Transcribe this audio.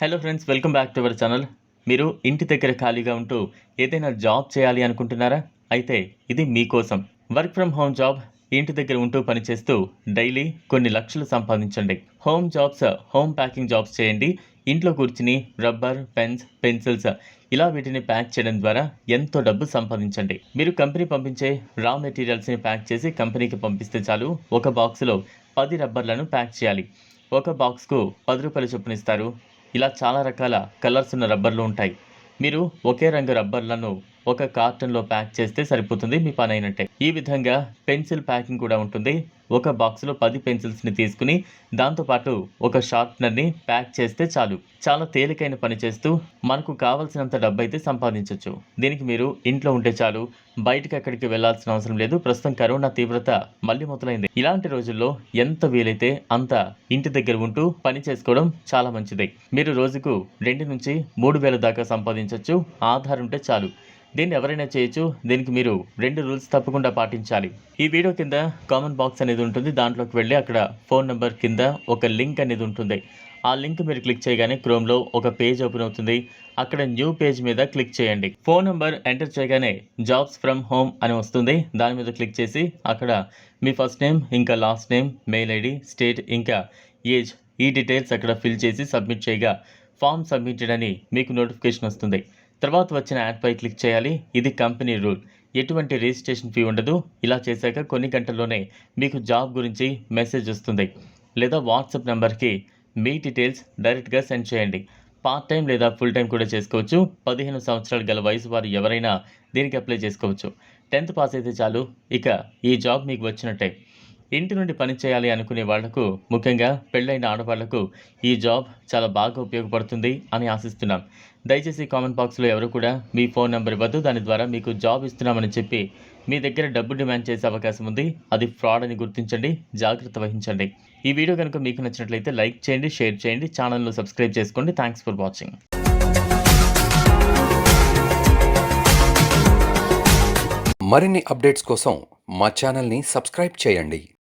Hello friends welcome back to our channel మీరు ఇంటి దగ్గర ఖాళీగా ఉంటూ ఏదైనా జాబ్ చేయాలి అనుకుంటున్నారా? అయితే ఇది మీకోసం. వర్క్ ఫ్రమ్ హోమ్ జాబ్ ఇంటి దగ్గర ఉంటూ పనిచేస్తూ డైలీ కొన్ని లక్షలు సంపాదించండి. Home jobs home packing jobs చేయండి. ఇంట్లో కూర్చుని రబ్బర్ పెన్స్ పెన్సిల్స్ ఇలా వీటిని ప్యాక్ చేయడం ద్వారా ఎంతో డబ్బు సంపాదించండి. మీరు కంపెనీ పంపించే రా మెటీరియల్స్ని ప్యాక్ చేసి కంపెనీకి పంపిస్తే చాలు ఒక బాక్స్లో పది రబ్బర్లను ప్యాక్ చేయాలి. ఒక బాక్స్కు పది రూపాయలు చొప్పున ఇస్తారు. ఇలా చాలా రకాల కలర్స్ ఉన్న రబ్బర్లు ఉంటాయి. మీరు ఒకే రంగు రబ్బర్లను ఒక కార్టన్లో ప్యాక్ చేస్తే సరిపోతుంది మీ పని అయినట్టే ఈ విధంగా పెన్సిల్ ప్యాకింగ్ కూడా ఉంటుంది. ఒక బాక్స్లో పది పెన్సిల్స్ని తీసుకుని దాంతోపాటు ఒక షార్ప్నర్ని ప్యాక్ చేస్తే చాలు. చాలా తేలికైన పని చేస్తూ మనకు కావలసినంత డబ్బు అయితే సంపాదించవచ్చు దీనికి మీరు ఇంట్లో ఉంటే చాలు బయటకు ఎక్కడికి వెళ్ళాల్సిన అవసరం లేదు. ప్రస్తుతం కరోనా తీవ్రత మళ్ళీ మొదలైంది. ఇలాంటి రోజుల్లో ఎంత వీలైతే అంత ఇంటి దగ్గర ఉంటూ పని చేసుకోవడం చాలా మంచిది. మీరు రోజుకు రెండు నుంచి మూడు వేల దాకా సంపాదించవచ్చు ఆధార్ ఉంటే చాలు. దీన్ని ఎవరైనా చేయొచ్చు. దీనికి మీరు రెండు రూల్స్ తప్పకుండా పాటించాలి. ఈ వీడియో కింద కామన్ బాక్స్ అనేది ఉంటుంది. దాంట్లోకి వెళ్ళి అక్కడ ఫోన్ నెంబర్ కింద ఒక లింక్ అనేది ఉంటుంది. ఆ లింక్ మీరు క్లిక్ చేయగానే క్రోమ్లో ఒక పేజ్ ఓపెన్ అవుతుంది. అక్కడ న్యూ పేజ్ మీద క్లిక్ చేయండి. ఫోన్ నెంబర్ ఎంటర్ చేయగానే జాబ్స్ ఫ్రమ్ హోమ్ అని వస్తుంది. దాని మీద క్లిక్ చేసి అక్కడ మీ ఫస్ట్ నేమ్ ఇంకా last name mail ID state ఇంకా ఏజ్ ఈ డీటెయిల్స్ అక్కడ ఫిల్ చేసి సబ్మిట్ చేయగా ఫామ్ సబ్మిటెడ్ అని మీకు నోటిఫికేషన్ వస్తుంది. తర్వాత వచ్చిన యాడ్పై క్లిక్ చేయాలి. ఇది కంపెనీ రూల్ ఎటువంటి రిజిస్ట్రేషన్ ఫీ ఉండదు. ఇలా చేశాక కొన్ని గంటల్లోనే మీకు జాబ్ గురించి మెసేజ్ వస్తుంది. లేదా వాట్సాప్ నెంబర్కి మీ డీటెయిల్స్ డైరెక్ట్గా సెండ్ చేయండి. పార్ట్ టైం లేదా ఫుల్ టైం కూడా చేసుకోవచ్చు. పదిహేను సంవత్సరాలు గల వయసు వారు ఎవరైనా దీనికి అప్లై చేసుకోవచ్చు. టెన్త్ పాస్ అయితే చాలు. ఇక ఈ జాబ్ మీకు వచ్చినట్టే. ఇంటి నుండి పని చేయాలి అనుకునే వాళ్ళకు ముఖ్యంగా పెళ్ళైన ఆడవాళ్ళకు ఈ జాబ్ చాలా బాగా ఉపయోగపడుతుంది అని ఆశిస్తున్నాం. దయచేసి కామెంట్ బాక్స్లో ఎవరు కూడా మీ ఫోన్ నెంబర్ ఇవ్వద్దు దాని ద్వారా మీకు జాబ్ ఇస్తున్నామని చెప్పి మీ దగ్గర డబ్బు డిమాండ్ చేసే అవకాశం ఉంది. అది ఫ్రాడ్ అని గుర్తించండి జాగ్రత్త వహించండి. ఈ వీడియో కనుక మీకు నచ్చినట్లయితే లైక్ చేయండి షేర్ చేయండి ఛానల్ను సబ్స్క్రైబ్ చేసుకోండి. Thanks for watching. మరిన్ని అప్డేట్స్ కోసం మా ఛానల్ని సబ్స్క్రైబ్ చేయండి.